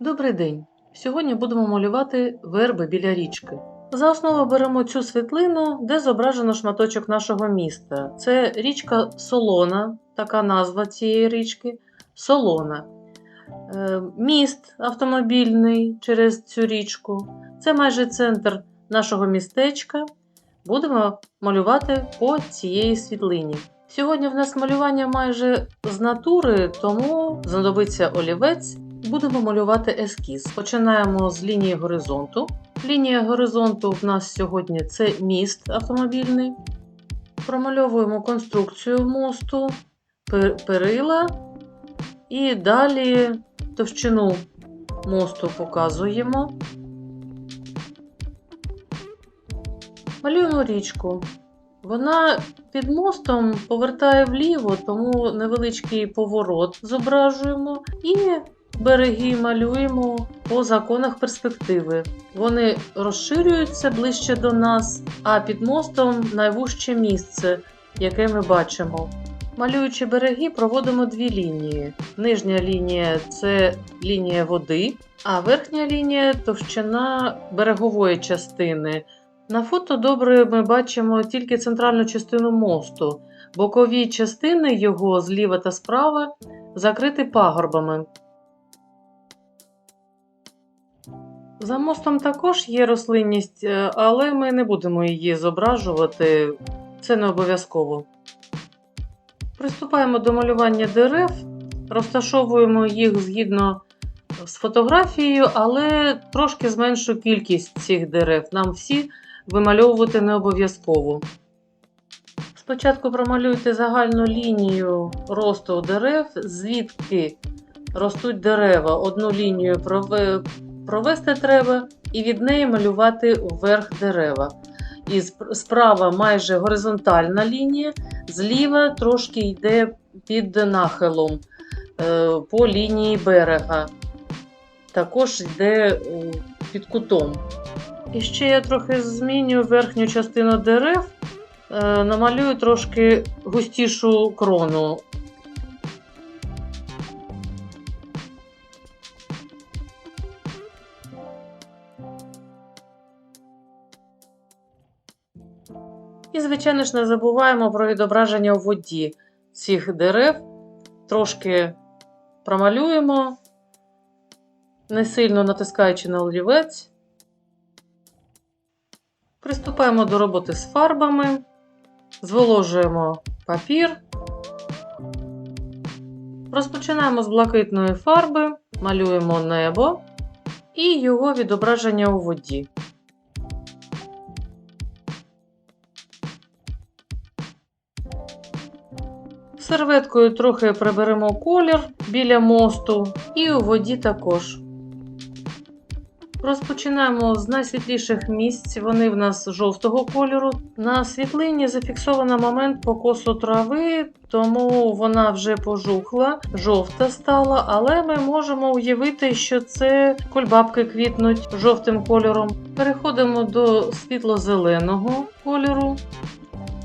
Добрий день! Сьогодні будемо малювати верби біля річки. За основу беремо цю світлину, де зображено шматочок нашого міста. Це річка Солона, така назва цієї річки Солона. Е, Міст автомобільний через цю річку. Це майже центр нашого містечка. Будемо малювати по цієї світлині. Сьогодні в нас малювання майже з натури, тому знадобиться олівець Будемо малювати ескіз. Починаємо з лінії горизонту. Лінія горизонту в нас сьогодні це міст автомобільний. Промальовуємо конструкцію мосту, пер- перила і далі товщину мосту показуємо. Малюємо річку. Вона під мостом повертає вліво, тому невеличкий поворот зображуємо і береги малюємо по законах перспективи. Вони розширюються ближче до нас, а під мостом найвужче місце, яке ми бачимо. Малюючи береги, проводимо дві лінії. Нижня лінія це лінія води, а верхня лінія товщина берегової частини. На фото добре ми бачимо тільки центральну частину мосту. Бокові частини його зліва та справа закриті пагорбами. За мостом також є рослинність, е, але ми не будемо її зображувати, це не обов'язково. Приступаємо до малювання дерев, розташовуємо їх згідно з фотографією, але трошки зменшу кількість цих дерев. Нам всі вимальовувати не обов'язково. Спочатку промалюйте загальну лінію росту дерев, звідки ростуть дерева. Одну лінію провести треба і від неї малювати вверх дерева. І справа майже горизонтальна лінія, зліва трошки йде під нахилом е, по лінії берега. Також йде е, під кутом. І ще я трохи зміню верхню частину дерев, е, намалюю трошки густішу крону. І, звичайно ж, не забуваємо про відображення у воді цих дерев. Трошки промалюємо, не сильно натискаючи на олівець. Приступаємо до роботи з фарбами, зволожуємо папір. Розпочинаємо з блакитної фарби, малюємо небо і його відображення у воді. Серветкою трохи приберемо колір біля мосту і у воді також. Розпочинаємо з найсвітліших місць. Вони в нас жовтого кольору. На світлині зафіксовано момент покосу трави, тому вона вже пожухла, жовта стала, але ми можемо уявити, що це кульбабки квітнуть жовтим кольором. Переходимо до світло-зеленого кольору.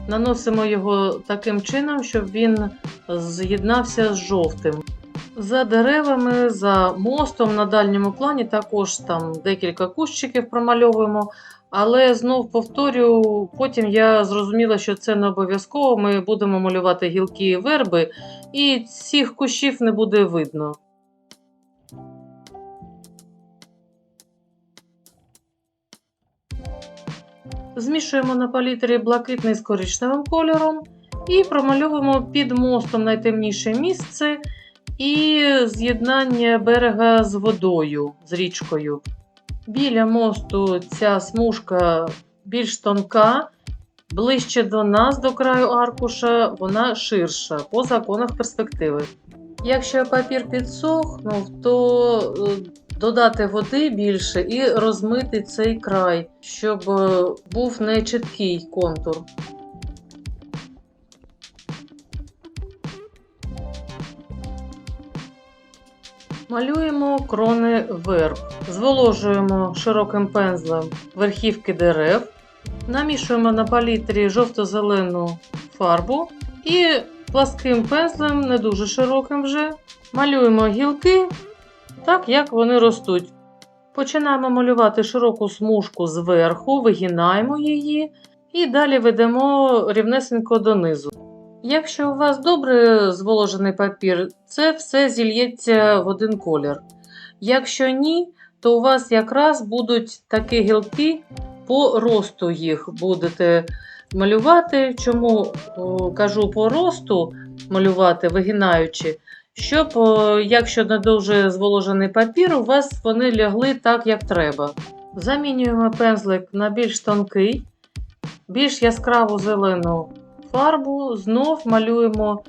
Наносимо його таким чином, щоб він з'єднався з жовтим. За деревами, за мостом на дальньому плані також там декілька кущиків промальовуємо. Але знов повторю, потім я зрозуміла, що це не обов'язково. Ми будемо малювати гілки і верби, і цих кущів не буде видно. Змішуємо на палітрі блакитний з коричневим кольором і промальовуємо під мостом найтемніше місце і з'єднання берега з водою, з річкою. Біля мосту ця смужка більш тонка, ближче до нас, до краю аркуша, вона ширша по законах перспективи. Якщо папір підсохнув, то е, додати води більше і розмити цей край, щоб е, був нечіткий контур. Малюємо крони верб. Зволожуємо широким пензлем верхівки дерев, намішуємо на палітрі жовто-зелену фарбу і пласким пензлем, не дуже широким вже, малюємо гілки так як вони ростуть. Починаємо малювати широку смужку зверху, вигинаємо її і далі ведемо рівнесенько донизу. Якщо у вас добре зволожений папір, це все зільється в один колір. Якщо ні, то у вас якраз будуть такі гілки по росту їх будете малювати. Чому кажу по росту малювати, вигинаючи, щоб, якщо не дуже зволожений папір, у вас вони лягли так, як треба. Замінюємо пензлик на більш тонкий, більш яскраву зелену фарбу, знов малюємо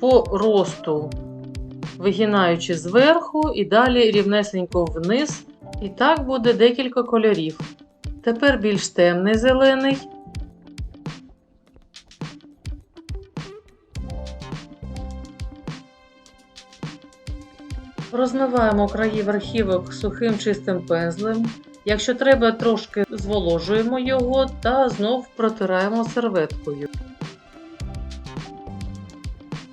по росту, вигинаючи зверху і далі рівнесенько вниз. І так буде декілька кольорів. Тепер більш темний зелений. Розмиваємо краї верхівок сухим чистим пензлем. Якщо треба, трошки зволожуємо його та знов протираємо серветкою.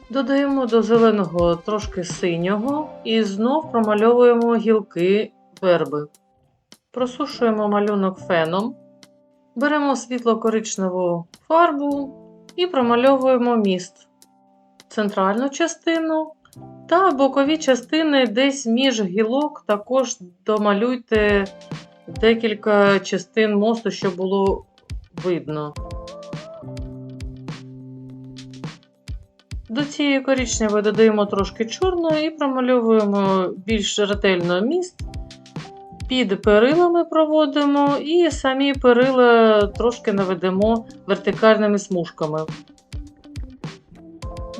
Додаємо до зеленого трошки синього і знов промальовуємо гілки верби. Просушуємо малюнок феном. Беремо світло-коричневу фарбу і промальовуємо міст, центральну частину та бокові частини десь між гілок також домалюйте декілька частин мосту, щоб було видно. До цієї коричневої додаємо трошки чорної і промальовуємо більш ретельно міст. Під перилами проводимо і самі перила трошки наведемо вертикальними смужками.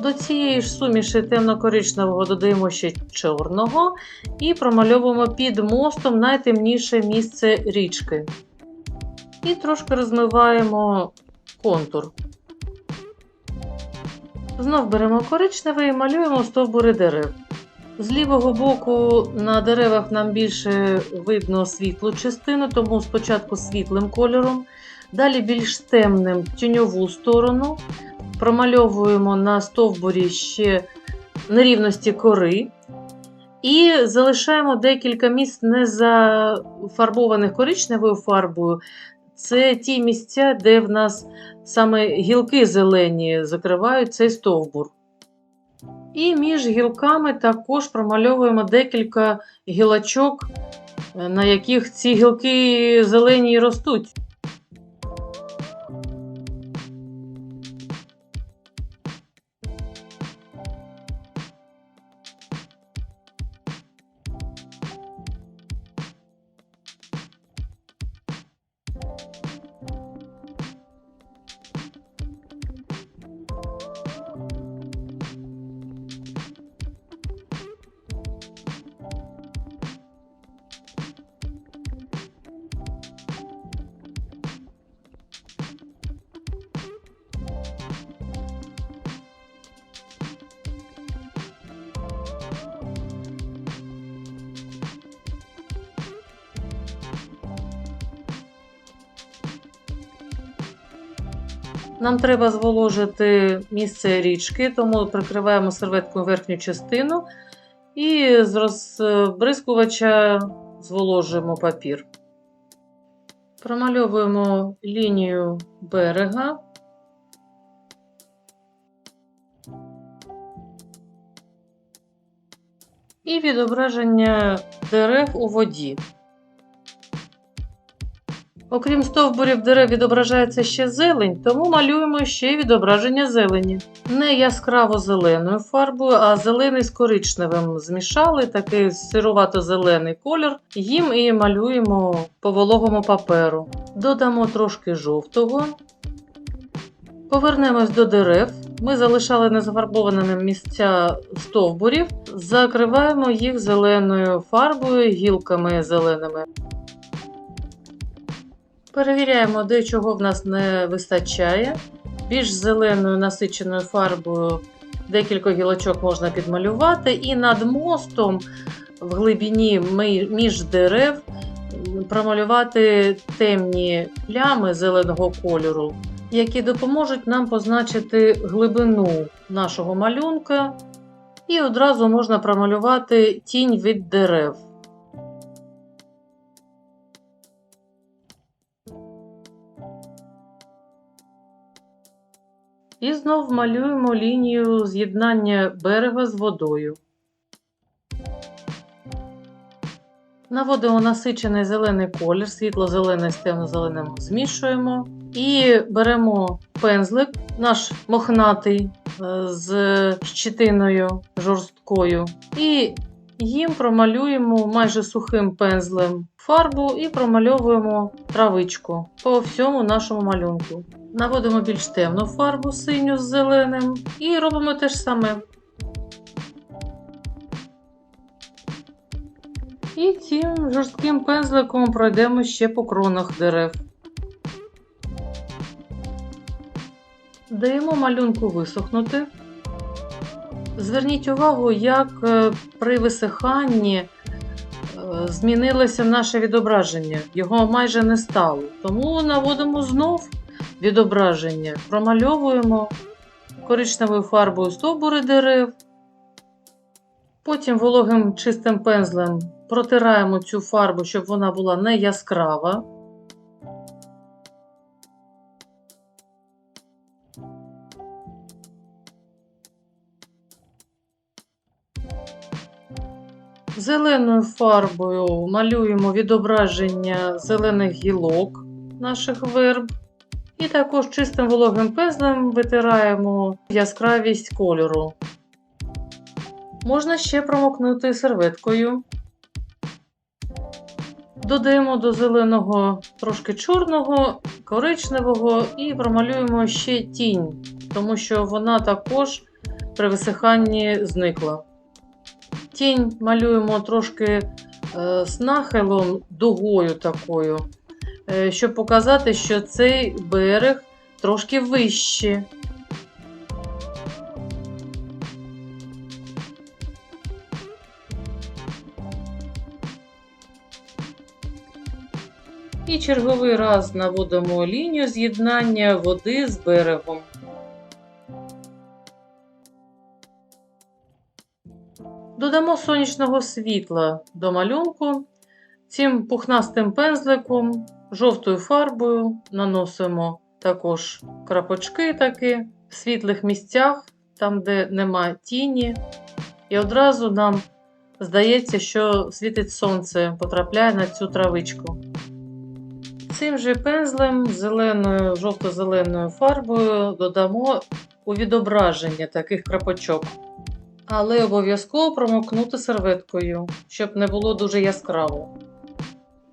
До цієї ж суміші темно-коричневого додаємо ще чорного і промальовуємо під мостом найтемніше місце річки. І трошки розмиваємо контур. Знов беремо коричневий і малюємо стовбури дерев. З лівого боку на деревах нам більше видно світлу частину, тому спочатку світлим кольором, далі більш темним тіньову сторону. Промальовуємо на стовбурі ще нерівності кори. І залишаємо декілька місць не зафарбованих коричневою фарбою. Це ті місця, де в нас саме гілки зелені закривають цей стовбур. І між гілками також промальовуємо декілька гілочок, на яких ці гілки зелені ростуть. Нам треба зволожити місце річки, тому прикриваємо серветкою верхню частину і з розбризкувача зволожуємо папір. Промальовуємо лінію берега. І відображення дерев у воді. Окрім стовбурів дерев відображається ще зелень, тому малюємо ще відображення зелені. Не яскраво зеленою фарбою, а зелений з коричневим змішали, такий сирувато-зелений колір. Їм і малюємо по вологому паперу. Додамо трошки жовтого. Повернемось до дерев. Ми залишали незафарбованими місця стовбурів, закриваємо їх зеленою фарбою, гілками зеленими. Перевіряємо, де чого в нас не вистачає. Більш зеленою насиченою фарбою декілька гілочок можна підмалювати, і над мостом в глибині між дерев промалювати темні плями зеленого кольору, які допоможуть нам позначити глибину нашого малюнка І одразу можна промалювати тінь від дерев. І знов малюємо лінію з'єднання берега з водою. Наводимо насичений зелений колір, світло-зелений з темно-зеленим змішуємо. І беремо пензлик, наш мохнатий е, з щитиною жорсткою. І їм промалюємо майже сухим пензлем фарбу і промальовуємо травичку по всьому нашому малюнку. Наводимо більш темну фарбу синю з зеленим і робимо те ж саме. І цим жорстким пензликом пройдемо ще по кронах дерев. Даємо малюнку висохнути. Зверніть увагу, як е, при висиханні е, змінилося наше відображення. Його майже не стало. Тому наводимо знов відображення, промальовуємо коричневою фарбою стовбури дерев. Потім вологим чистим пензлем протираємо цю фарбу, щоб вона була не яскрава. Зеленою фарбою малюємо відображення зелених гілок наших верб. І також чистим вологим пензлем витираємо яскравість кольору. Можна ще промокнути серветкою. Додаємо до зеленого трошки чорного, коричневого і промалюємо ще тінь, тому що вона також при висиханні зникла. Тінь малюємо трошки е, з нахилом, дугою такою, щоб показати, що цей берег трошки вищий. І черговий раз наводимо лінію з'єднання води з берегом. Додамо сонячного світла до малюнку. Цим пухнастим пензликом, жовтою фарбою наносимо також крапочки такі в світлих місцях, там, де нема тіні. І одразу нам здається, що світить сонце, потрапляє на цю травичку. Цим же пензлем зеленою, жовто-зеленою фарбою додамо у відображення таких крапочок. Але обов'язково промокнути серветкою, щоб не було дуже яскраво.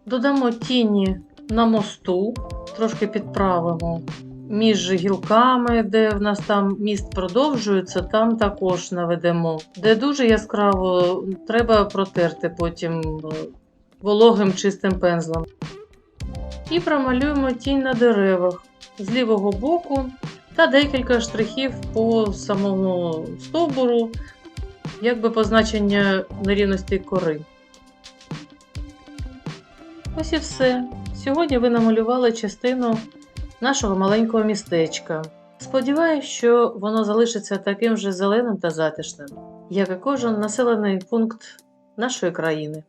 Додамо тіні на мосту, трошки підправимо. Між гілками, де в нас там міст продовжується, там також наведемо. Де дуже яскраво, треба протерти потім е, вологим чистим пензлем. І промалюємо тінь на деревах з лівого боку та декілька штрихів по самому стовбуру, якби позначення нерівності кори. Ось і все. Сьогодні ви намалювали частину нашого маленького містечка. Сподіваюсь, що воно залишиться таким же зеленим та затишним, як і кожен населений пункт нашої країни.